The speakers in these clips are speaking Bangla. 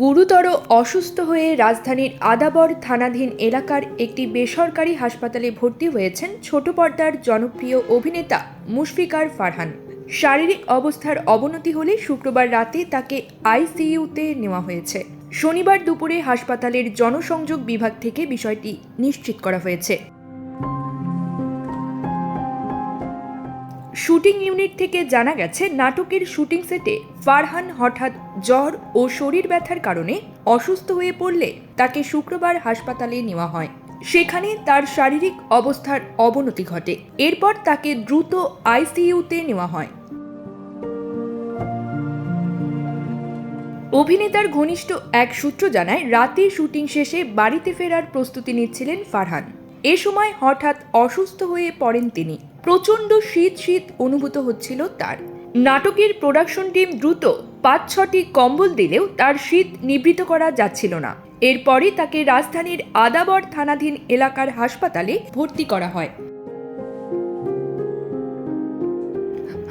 গুরুতর অসুস্থ হয়ে রাজধানীর আদাবর থানাধীন এলাকার একটি বেসরকারি হাসপাতালে ভর্তি হয়েছেন ছোট পর্দার জনপ্রিয় অভিনেতা মুশফিকার ফারহান। শারীরিক অবস্থার অবনতি হলে শুক্রবার রাতে তাকে আইসিইউতে নেওয়া হয়েছে। শনিবার দুপুরে হাসপাতালের জনসংযোগ বিভাগ থেকে বিষয়টি নিশ্চিত করা হয়েছে। শুটিং ইউনিট থেকে জানা গেছে, নাটকের শুটিং সেটে ফারহান হঠাৎ জ্বর ও শরীর ব্যথার কারণে অসুস্থ হয়ে পড়লে তাকে শুক্রবার হাসপাতালে নেওয়া হয়। সেখানে তার শারীরিক অবস্থার অবনতি ঘটে। এরপর তাকে দ্রুত আইসিইউতে নেওয়া হয়। অভিনেতার ঘনিষ্ঠ এক সূত্র জানায়, রাতে শুটিং শেষে বাড়িতে ফেরার প্রস্তুতি নিচ্ছিলেন ফারহান। এ সময় হঠাৎ অসুস্থ হয়ে পড়েন তিনি। প্রচণ্ড শীত শীত অনুভূত হচ্ছিল তার। নাটকের প্রোডাকশন টিম দ্রুত পাঁচ ছটি কম্বল দিলেও তার শীত নিবৃত করা যাচ্ছিল না। এরপরে তাকে রাজধানীর আদাবর থানাধীন এলাকার হাসপাতালে ভর্তি করা হয়।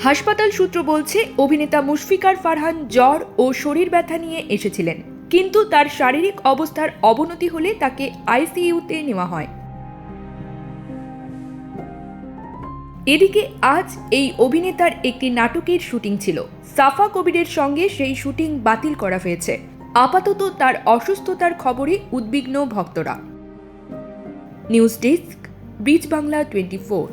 হাসপাতাল সূত্র বলছে, অভিনেতা মুশফিকার ফারহান জ্বর ও শরীর ব্যথা নিয়ে এসেছিলেন। কিন্তু তার শারীরিক অবস্থার অবনতি হলে তাকে আইসিইউতে নেওয়া হয়। এদিকে আজ এই অভিনেতার একটি নাটকের শুটিং ছিল। সাফা কবিরের সঙ্গে সেই শুটিং বাতিল করা হয়েছে। আপাতত তার অসুস্থতার খবরে উদ্বিগ্ন ভক্তরা। News desk, bridge Bangla twenty four.